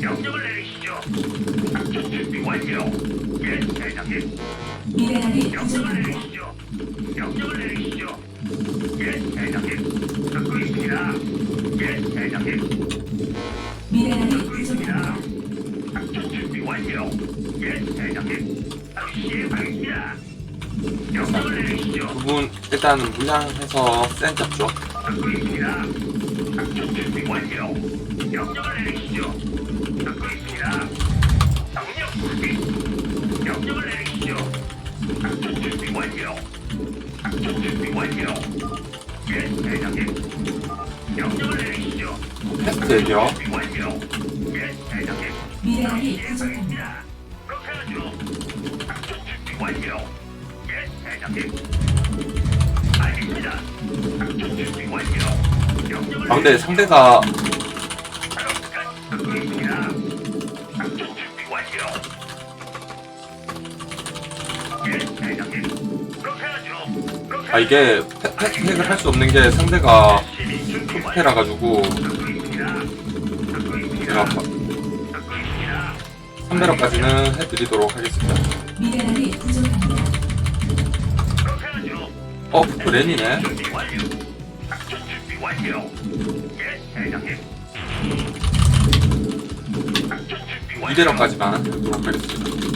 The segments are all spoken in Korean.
명령을 내리시죠. 작전 준비 완료. 예, 대장님. 미네랄이 명령을 부족합니다. 내리시죠. 명령을 내리시죠. 예, 대장님. 듣고 있습니다. 예, 대장님. 미네랄이 듣고 부족합니다. 있습니다. 작전 준비 완료. 예, 대장님. 바로 시행하겠습니다. 명령을 내리시죠. 두분 일단 물량해서 센 잡죠. 듣고 있습니다. 작전 준비 완료. 명령을 내리시죠. 듣고 있습니다. 명령 확인. 명령을 내리시죠. 작전 준비 완료. 작전 준비 완료. 예, 대장님. 명령을 내리시죠. 테스트 얘기요. 준비 완료. 예, 대장님. 미네랄이 부족합니다. 그렇게 하죠. 작전 준비 완료. 예, 대장님. 알겠습니다. 작전 준비 완료. 명령을 아 근데 상대가 아 이게 패- 패- 팩을 할 수 없는 게 상대가 SCV 준비 완료. 패라 가지고. 제가. 3배럭까지는 해드리도록 하겠습니다. 미네랄이 부족합니다. 어 준비 완료. 2배럭까지만 하도록 하겠습니다.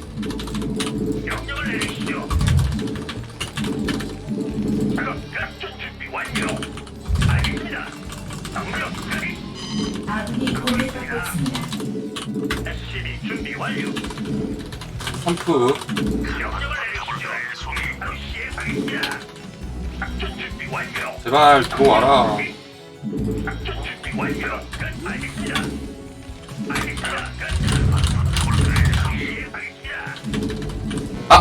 완료. 3프 명령을 내리시죠. 바로 시행하겠습니다. 작전 준비 완료. 제발 들어와라. 작전 준비 완료. 끝. 알겠습니다. 알겠습니다. 끝. 시행하겠습니다. 아!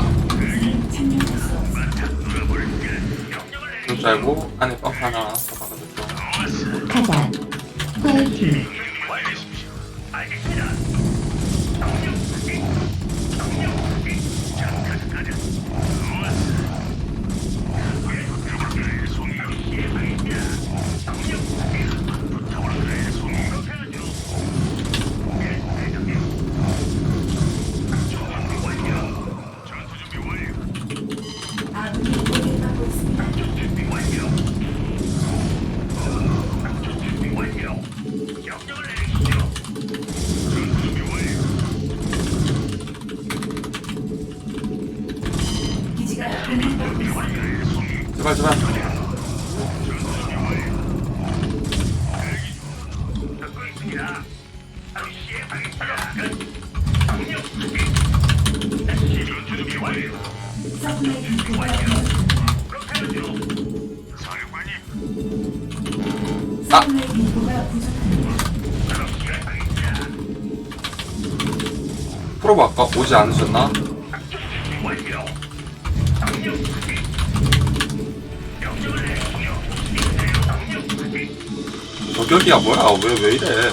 그럴 줄 알고 프로브 아까 오지 않으셨나? 저격이야 뭐야 왜 왜 이래?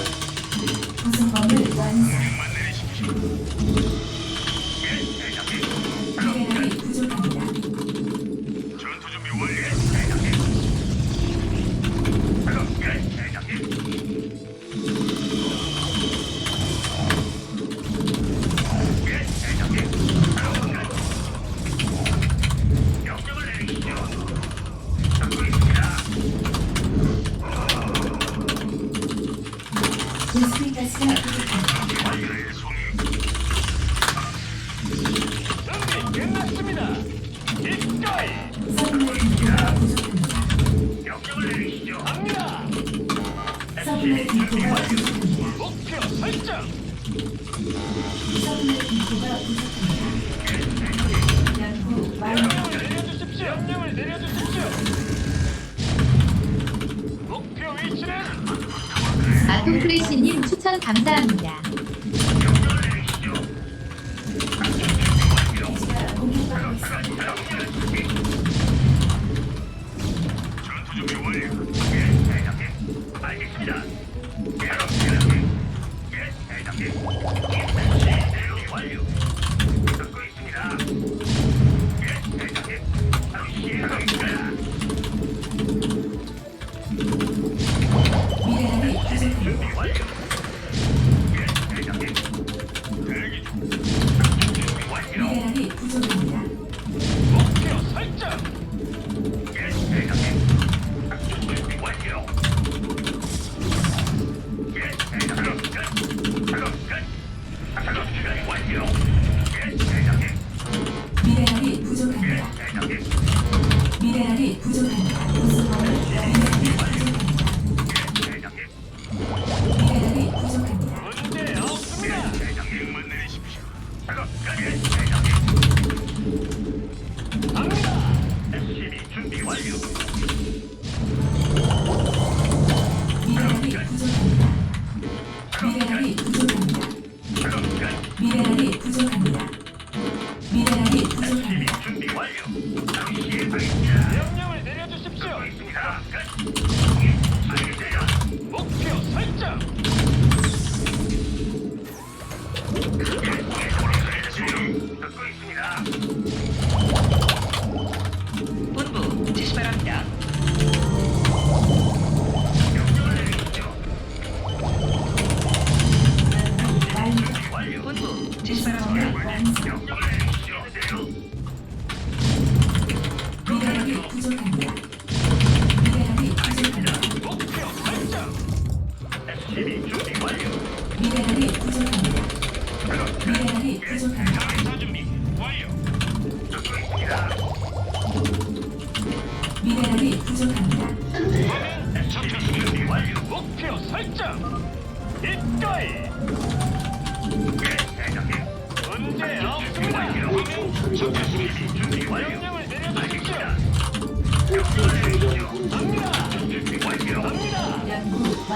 아톰크리시님 추천 감사합니다. Sorocaba.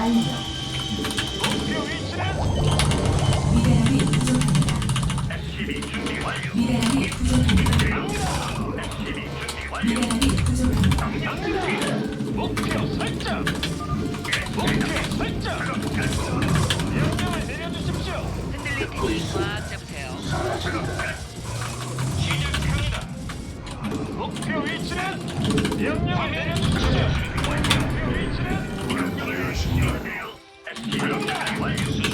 Alive.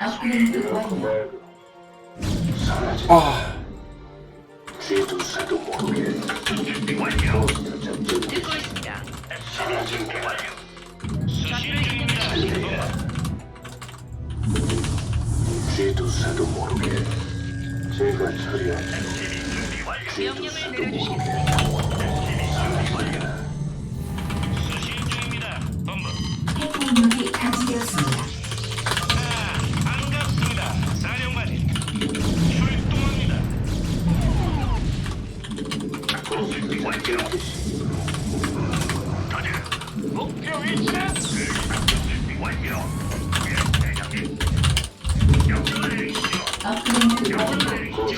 업그레이드 완료. 아. 쥐도새도 모르게 준비 완료. 듣고 있는 사라진 게 완료. 쥐도새도 모르게 제가 처리한 쥐도새도 모르게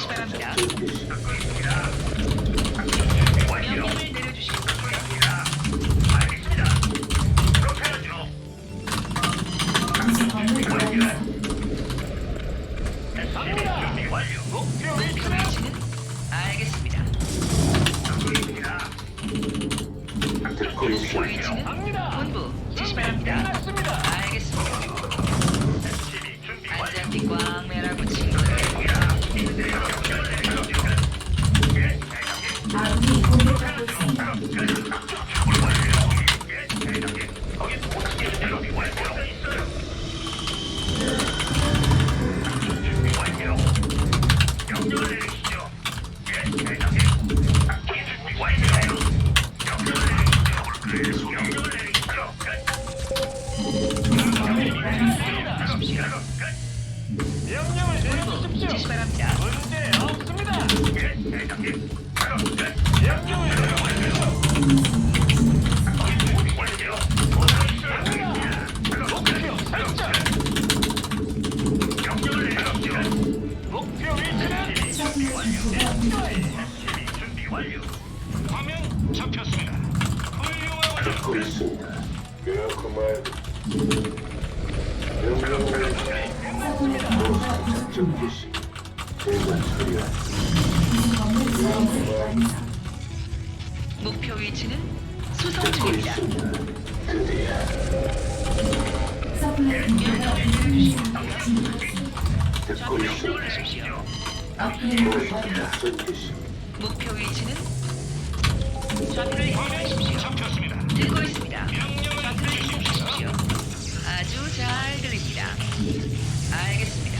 esperanza. 대장님. 작업 끝. 명령을 내려 목표 위치는 수송 듣고 중입니다. 듣고. 목표 위치는 좌표를 입력하십시오. 잡혔습니다. 들고 있습니다. 명령을 좌표를. 입력하십시오. 아주 잘 들립니다. 알겠습니다.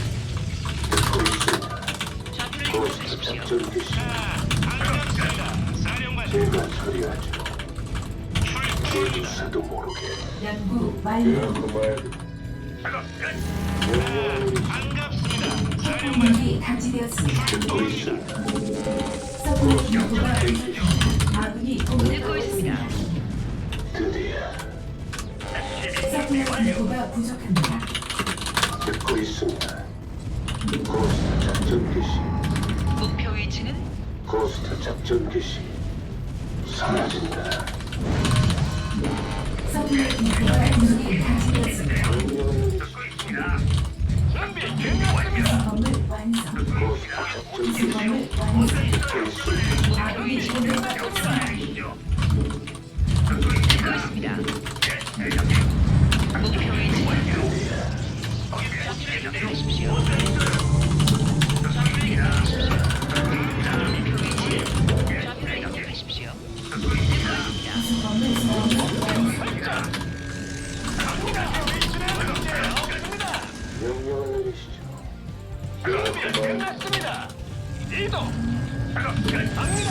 듣고. 좌표를 입력하십시오. 자, 반갑습니다. 제가 처리하죠. 제주사도 모르게. 연구 완료. 말고. 작업 끝. 반갑습니다. 사령관 폭풍이 감지되었습니다. 듣고 있습니다. 서플라이 연구가. 아군이 듣고 있습니다. 있습니다. 드디어 서플라이 연구가 부족합니다. 듣고 있습니다. 고스트 작전 개시. 목표 위치는 고스트 작전 개시. 사라진다. 듣고. 준비. 듣고 있습니다. 끝. 갑니다.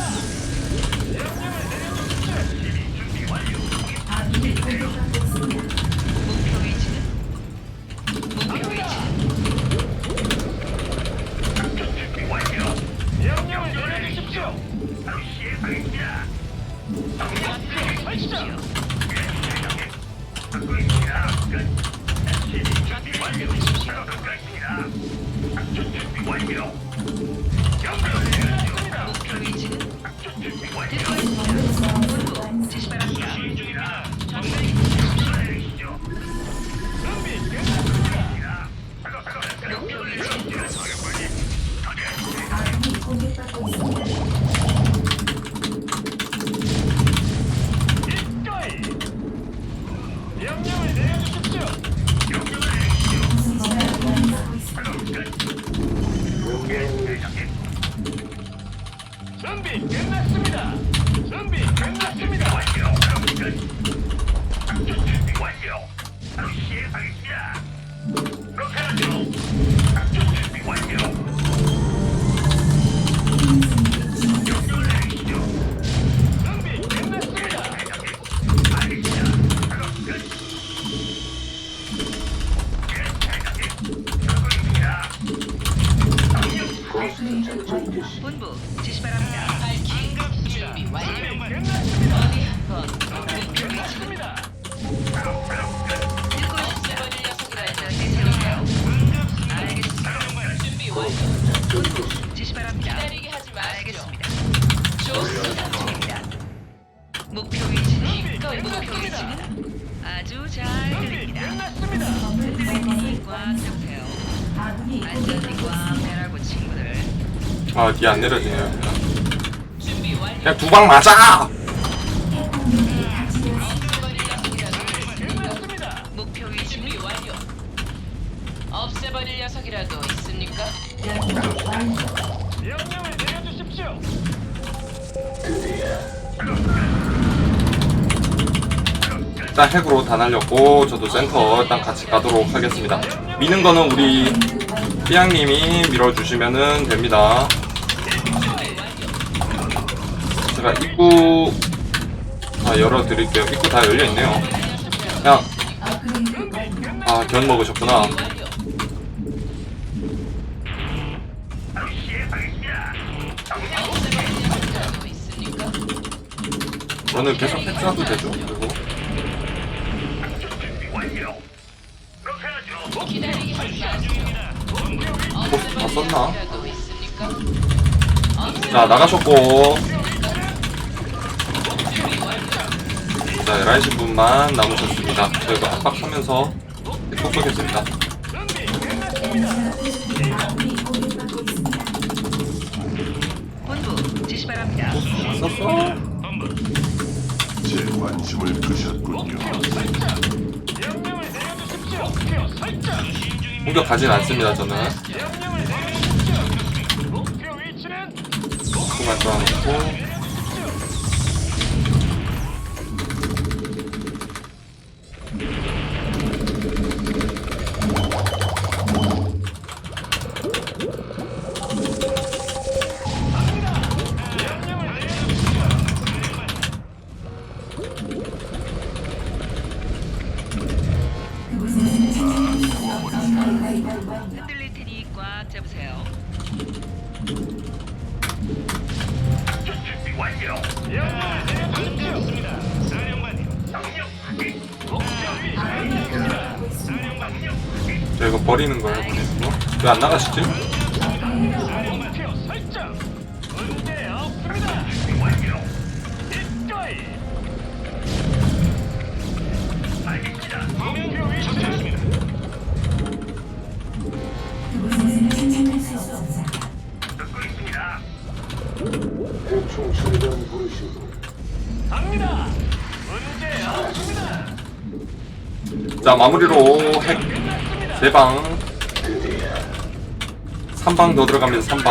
아 뒤에 안 내려지네요. 그냥 두 방 맞아. 일단 핵으로 다 날렸고 저도 센터 일단 같이 가도록 하겠습니다. 미는 거는 우리 삐양님이 밀어주시면은 됩니다 제가 입구 다 열어드릴게요 입구 다 열려있네요 그냥. 아 견 먹으셨구나 저는 계속 팩트라도 되죠 그리고 마시죠. 포스 다 썼나? 자 나가셨고 자 11시 분만 남으셨습니다 저희가 압박하면서 있습니다. 본부 지시 바랍니다. 썼어? 제 관심을 끄셨군요. 명령을 내려주십시오. 목표 설정. 공격 가진 않습니다 저는 명령을 내려주십시오. 목표 위치는 수만 떠놓고 완료. 이거 버리는 거예요 버리는 거? 왜 안 나가시지? 자 마무리로 핵 3방 3방 더 들어갑니다 3방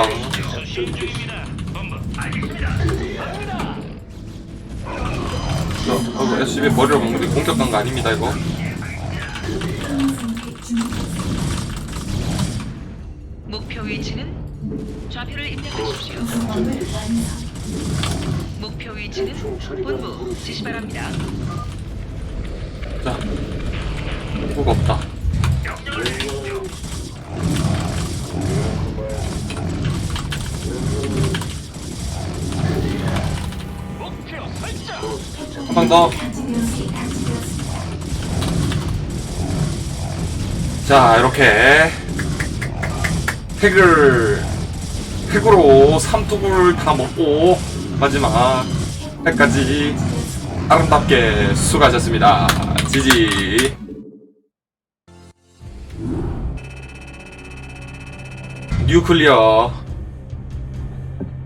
갑니다. 저, 어, SCB 머리로 먹는 게 공격한 거 아닙니다 이거 목표 위치는 좌표를 입력하십시오. 목표 위치는 본부 지시 바랍니다. 자 후가 없다. 한 방 더. 자 이렇게 핵을 핵으로 삼뚝을 다 먹고 마지막 핵까지 아름답게 수고하셨습니다. 지지. 뉴클리어